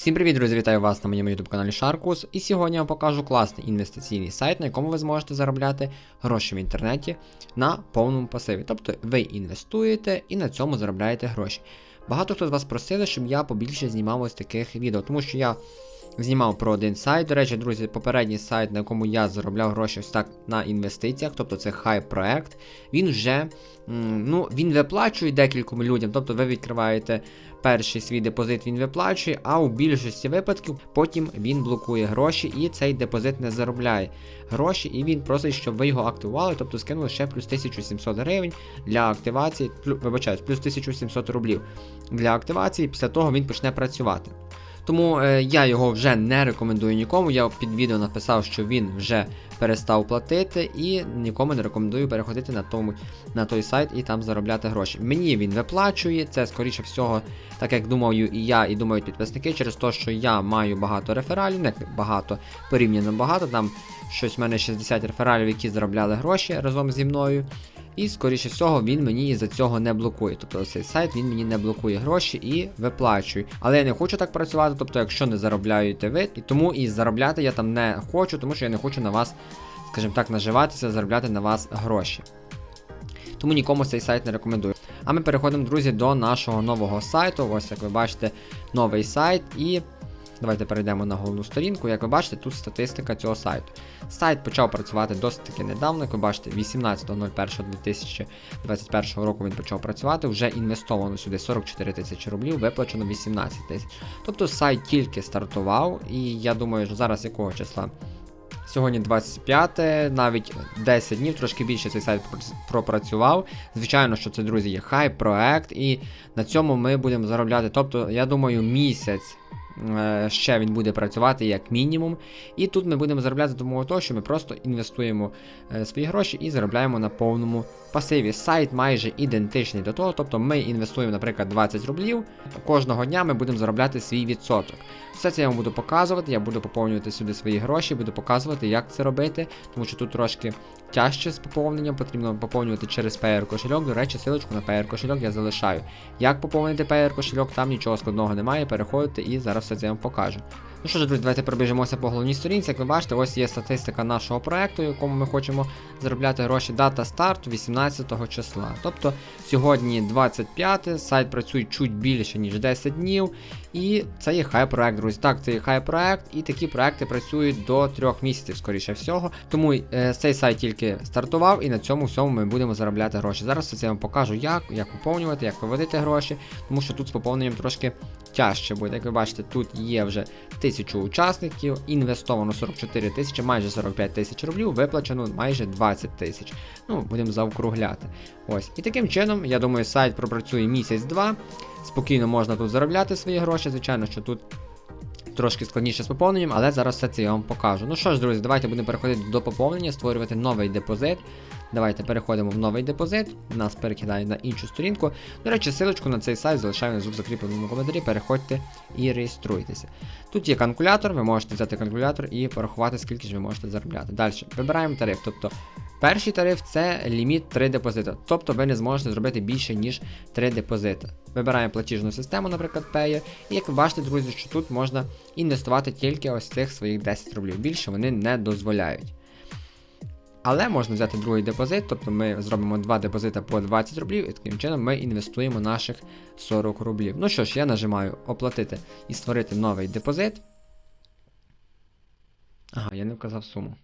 Всім привіт, друзі! Вітаю вас на моєму YouTube каналі Sharkus. І сьогодні я вам покажу класний інвестиційний сайт, на якому ви зможете заробляти гроші в інтернеті на повному пасиві. Тобто ви інвестуєте і на цьому заробляєте гроші. Багато хто з вас просили, щоб я побільше знімав ось таких відео, тому що я знімав про один сайт. До речі, друзі, попередній сайт, на якому я заробляв гроші ось так на інвестиціях, тобто це хай проект. Він вже ну, він виплачує декільком людям, тобто ви відкриваєте перший свій депозит він виплачує, а у більшості випадків потім він блокує гроші і цей депозит не заробляє гроші, і він просить, щоб ви його активували, тобто скинули ще плюс 1700 гривень для активації, плю, вибачаюсь, плюс 1700 рублів для активації, після того він почне працювати. Тому е, я його вже не рекомендую нікому. Я під відео написав, що він вже перестав платити, і нікому не рекомендую переходити на тому на той сайт і там заробляти гроші. Мені він виплачує, це скоріше всього, так як думаю і я, і думають підписники, через те, що я маю багато рефералів, не багато, порівняно багато. Там щось в мене 60 рефералів, які заробляли гроші разом зі мною. І, скоріше всього, він мені із-за цього не блокує. Тобто цей сайт він мені не блокує гроші і виплачує. Але я не хочу так працювати, тобто, якщо не заробляєте ви, і тому і заробляти я там не хочу, тому що я не хочу на вас, скажімо так, наживатися, заробляти на вас гроші. Тому нікому цей сайт не рекомендую. А ми переходимо, друзі, до нашого нового сайту. Ось, як ви бачите, новий сайт. І давайте перейдемо на головну сторінку. Як ви бачите, тут статистика цього сайту. Сайт почав працювати досить таки недавно, як ви бачите, 18.01.2021 року він почав працювати. Вже інвестовано сюди 44 тисячі рублів, виплачено 18 тисяч. Тобто сайт тільки стартував, і я думаю, що зараз якого числа. Сьогодні 25, навіть 10 днів, трошки більше цей сайт пропрацював. Звичайно, що це, друзі, є хай проект, і на цьому ми будемо заробляти. Тобто, я думаю, місяць ще він буде працювати як мінімум. І тут ми будемо заробляти тому того, що ми просто інвестуємо е, свої гроші і заробляємо на повному пасиві. Сайт майже ідентичний до того. Тобто ми інвестуємо, наприклад, 20 рублів. Кожного дня ми будемо заробляти свій відсоток. Все це я вам буду показувати, я буду поповнювати сюди свої гроші, буду показувати, як це робити, тому що тут трошки тяжче з поповненням, потрібно поповнювати через PR кошельок. До речі, силочку на PR кошельок я залишаю. Як поповнити PR кошельок, там нічого складного немає, переходите і зараз все це я вам покажу. Ну що ж, друзі, давайте пробіжимося по головній сторінці. Як ви бачите, ось є статистика нашого проекту, якому ми хочемо заробляти гроші. Дата старту 18 числа. Тобто сьогодні 25, сайт працює чуть більше, ніж 10 днів. І це є хай проект, друзі. Так, це є хай проект, і такі проекти працюють до 3 місяців, скоріше всього. Тому е, цей сайт тільки стартував, і на цьому всьому ми будемо заробляти гроші. Зараз я вам покажу, як, як поповнювати, як виводити гроші, тому що тут з поповненням трошки тяжче буде. Як ви бачите, тут є вже тисячу учасників, інвестовано 44 тисячі, майже 45 тисяч рублів, виплачено майже 20 тисяч. Ну, будемо заокругляти. Ось. І таким чином, я думаю, сайт пропрацює місяць-два. Спокійно можна тут заробляти свої гроші. Звичайно, що тут трошки складніше з поповненням, але зараз все це я вам покажу. Ну що ж, друзі, давайте будемо переходити до поповнення, створювати новий депозит. Давайте переходимо в новий депозит. Нас перекидає на іншу сторінку. До речі, силочку на цей сайт залишаю внизу в закріпленому коментарі. Переходьте і реєструйтеся. Тут є калькулятор, ви можете взяти калькулятор і порахувати, скільки ж ви можете заробляти. Далі вибираємо тариф. Тобто перший тариф це ліміт 3 депозита. Тобто ви не зможете зробити більше, ніж 3 депозити. Вибираємо платіжну систему, наприклад, Payer. І як ви бачите, друзі, що тут можна інвестувати тільки ось цих своїх 10 рублів. Більше вони не дозволяють. Але можна взяти другий депозит, тобто ми зробимо два депозита по 20 рублів, і таким чином ми інвестуємо наших 40 рублів. Ну що ж, я нажимаю оплатити і створити новий депозит. Ага, я не вказав суму.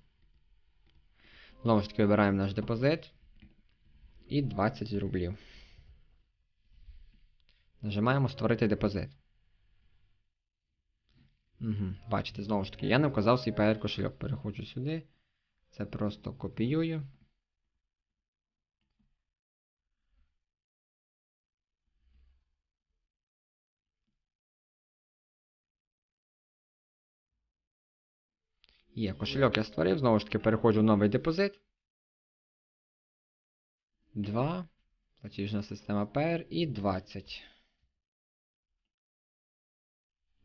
Знову ж таки, вибираємо наш депозит. І 20 рублів. Нажимаємо створити депозит. Угу, Бачите, знову ж таки, я не вказав свій PR кошельок. Переходжу сюди. Це просто копіюю. Є, кошельок я створив, знову ж таки переходжу в новий депозит. 2. Платіжна система PR і 20.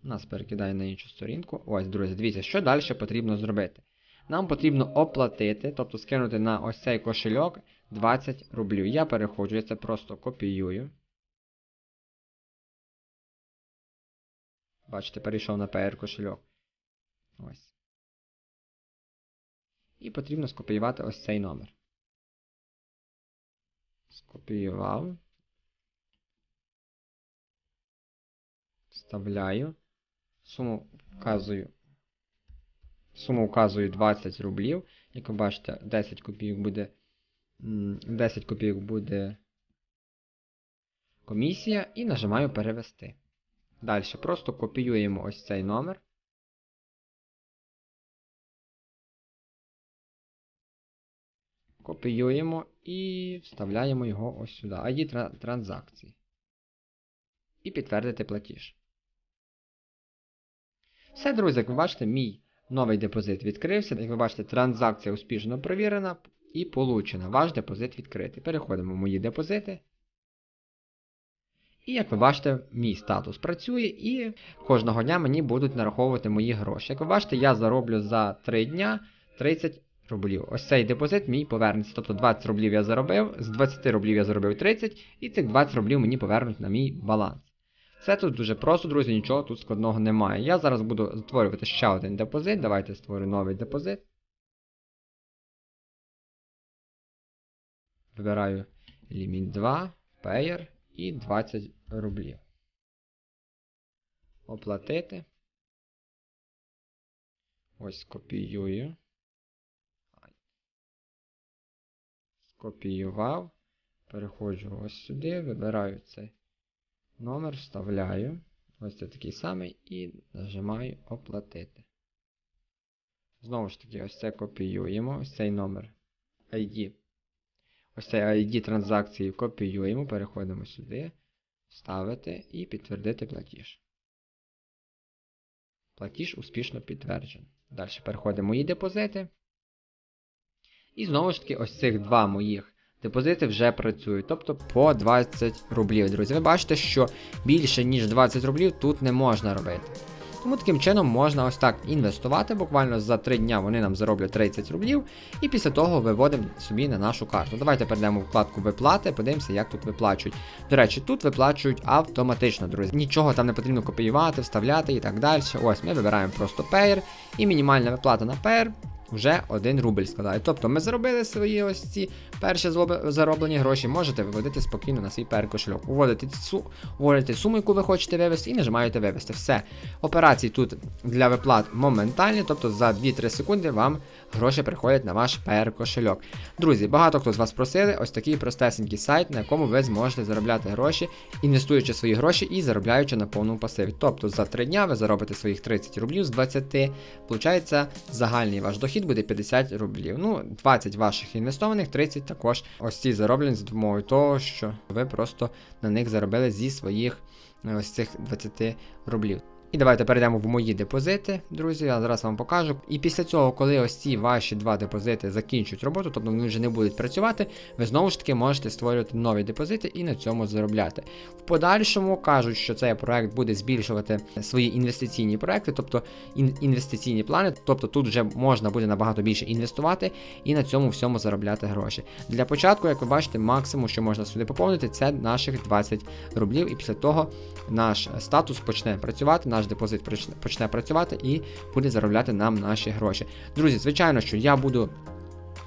Нас перекидає на іншу сторінку. Ось, друзі, дивіться, що далі потрібно зробити. Нам потрібно оплатити, тобто скинути на ось цей кошельок 20 рублів. Я переходжу, я це просто копіюю. Бачите, перейшов на PR кошельок. Ось. І потрібно скопіювати ось цей номер. Скопіював. Вставляю. Суму вказую. Суму вказую 20 рублів. Як ви бачите, 10 копійок буде. 10 копійок буде комісія і нажимаю перевести. Далі просто копіюємо ось цей номер. Копіюємо і вставляємо його ось сюди. ID транзакції. І підтвердити платіж. Все, друзі, як ви бачите, мій новий депозит відкрився. Як ви бачите, транзакція успішно перевірена і получена. Ваш депозит відкритий. Переходимо в мої депозити. І як ви бачите, мій статус працює, і кожного дня мені будуть нараховувати мої гроші. Як ви бачите, я зароблю за 3 дня 30 рублів. Ось цей депозит мій повернеться. Тобто 20 рублів я заробив, з 20 рублів я заробив 30, і цих 20 рублів мені повернуть на мій баланс. Все тут дуже просто, друзі, нічого тут складного немає. Я зараз буду створювати ще один депозит. Давайте створю новий депозит. Вибираю ліміт 2, Payer і 20 рублів. Оплатити. Ось копіюю. Скопіював. Переходжу ось сюди, вибираю цей номер, вставляю. Ось це такий самий і нажимаю оплатити. Знову ж таки, ось це копіюємо, ось цей номер ID. Ось цей ID транзакції копіюємо, переходимо сюди, вставити і підтвердити платіж. Платіж успішно підтверджений. Далі переходимо мої депозити. І знову ж таки, ось цих два моїх депозити вже працюють. Тобто по 20 рублів, друзі. Ви бачите, що більше, ніж 20 рублів тут не можна робити. Тому таким чином можна ось так інвестувати. Буквально за 3 дня вони нам зароблять 30 рублів, і після того виводимо собі на нашу карту. Давайте перейдемо в вкладку виплати, подивимося, як тут виплачують. До речі, тут виплачують автоматично, друзі. Нічого там не потрібно копіювати, вставляти і так далі. Ось ми вибираємо просто Payer, і мінімальна виплата на Payer вже 1 рубль складає. Тобто ми заробили свої ось ці перші зароблені гроші, можете виводити спокійно на свій пер кошельок. Уводите, уводите суму, яку ви хочете вивести, і нажимаєте вивести. Все. Операції тут для виплат моментальні, тобто за 2-3 секунди вам гроші приходять на ваш пер кошельок. Друзі, багато хто з вас просили ось такий простесенький сайт, на якому ви зможете заробляти гроші, інвестуючи свої гроші і заробляючи на повному пасиві. Тобто за 3 дня ви заробите своїх 30 рублів з 20, получається загальний ваш дохід буде 50 рублів. Ну, 20 ваших інвестованих, 30 також ось ці зароблені за допомогою того, що ви просто на них заробили зі своїх е, ось цих 20 рублів. І давайте перейдемо в мої депозити, друзі. Я зараз вам покажу. І після цього, коли ось ці ваші два депозити закінчують роботу, тобто вони вже не будуть працювати, ви знову ж таки можете створювати нові депозити і на цьому заробляти. В подальшому кажуть, що цей проект буде збільшувати свої інвестиційні проекти, тобто ін- інвестиційні плани. Тобто тут вже можна буде набагато більше інвестувати і на цьому всьому заробляти гроші. Для початку, як ви бачите, максимум, що можна сюди поповнити, це наших 20 рублів. І після того наш статус почне працювати, наш депозит почне- почне працювати і буде заробляти нам наші гроші. Друзі, звичайно, що я буду.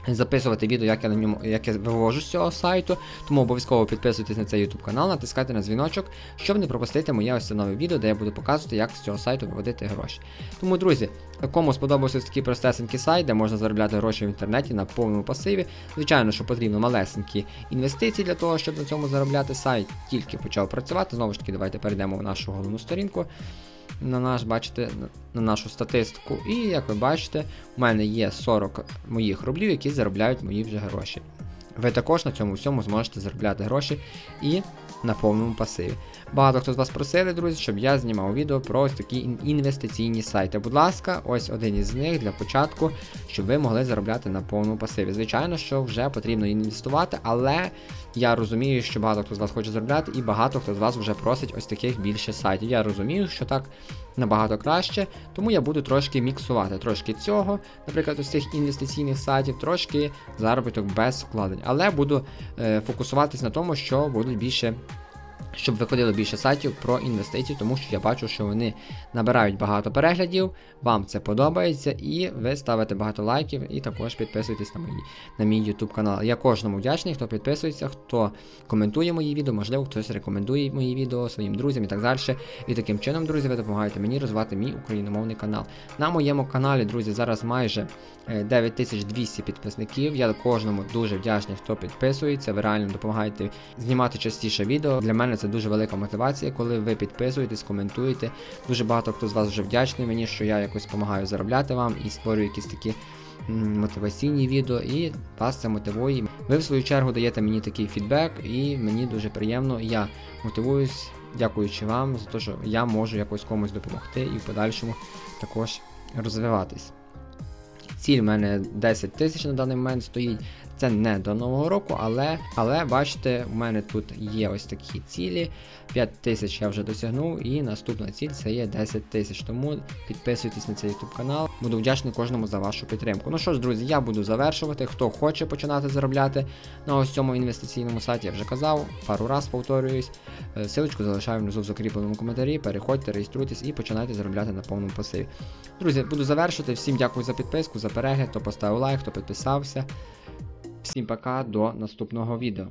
Записувати відео, як я на ньому, як я вивожу з цього сайту, тому обов'язково підписуйтесь на цей YouTube канал, натискайте на дзвіночок, щоб не пропустити моє ось це нове відео, де я буду показувати, як з цього сайту виводити гроші. Тому, друзі, кому сподобався такий простесенький сайт, де можна заробляти гроші в інтернеті на повному пасиві. Звичайно, що потрібно малесенькі інвестиції для того, щоб на цьому заробляти. Сайт тільки почав працювати. Знову ж таки, давайте перейдемо в нашу головну сторінку. На наш, бачите, на- на нашу статистику. І як ви бачите, у мене є 40 моїх рублів, які заробляють мої вже гроші. Ви також на цьому всьому зможете заробляти гроші і на повному пасиві. Багато хто з вас просили, друзі, щоб я знімав відео про ось такі інвестиційні сайти. Будь ласка, ось один із них для початку, щоб ви могли заробляти на повному пасиві. Звичайно, що вже потрібно інвестувати, але я розумію, що багато хто з вас хоче заробляти, і багато хто з вас вже просить ось таких більше сайтів. Я розумію, що так набагато краще, тому я буду трошки міксувати. Трошки цього, наприклад, ось цих інвестиційних сайтів, трошки заробіток без вкладень. Але буду е, фокусуватись на тому, що будуть більше щоб виходило більше сайтів про інвестиції, тому що я бачу, що вони набирають багато переглядів, вам це подобається, і ви ставите багато лайків, і також підписуєтесь на мої на мій YouTube канал. Я кожному вдячний, хто підписується, хто коментує мої відео, можливо, хтось рекомендує мої відео своїм друзям і так далі. І таким чином, друзі, ви допомагаєте мені розвивати мій україномовний канал. На моєму каналі, друзі, зараз майже е, 9200 підписників. Я кожному дуже вдячний, хто підписується. Ви реально допомагаєте знімати частіше відео. Для мене це дуже велика мотивація, коли ви підписуєтесь, коментуєте. Дуже багато хто з вас вже вдячний мені, що я якось допомагаю заробляти вам і створюю якісь такі мотиваційні відео, і вас це мотивує. Ви в свою чергу даєте мені такий фідбек, і мені дуже приємно. Я мотивуюсь, дякуючи вам за те, що я можу якось комусь допомогти і в подальшому також розвиватись. Ціль в мене 10 тисяч на даний момент стоїть. Це не до нового року, але, але бачите, у мене тут є ось такі цілі. 5 тисяч я вже досягнув, і наступна ціль це є 10 тисяч. Тому підписуйтесь на цей YouTube канал. Буду вдячний кожному за вашу підтримку. Ну що ж, друзі, я буду завершувати. Хто хоче починати заробляти на ось цьому інвестиційному сайті, я вже казав, пару раз повторююсь. Е, Силочку залишаю внизу в закріпленому коментарі. Переходьте, реєструйтесь і починайте заробляти на повному пасиві. Друзі, буду завершувати. Всім дякую за підписку, за перегляд, хто поставив лайк, хто підписався. Всім пока, до наступного відео.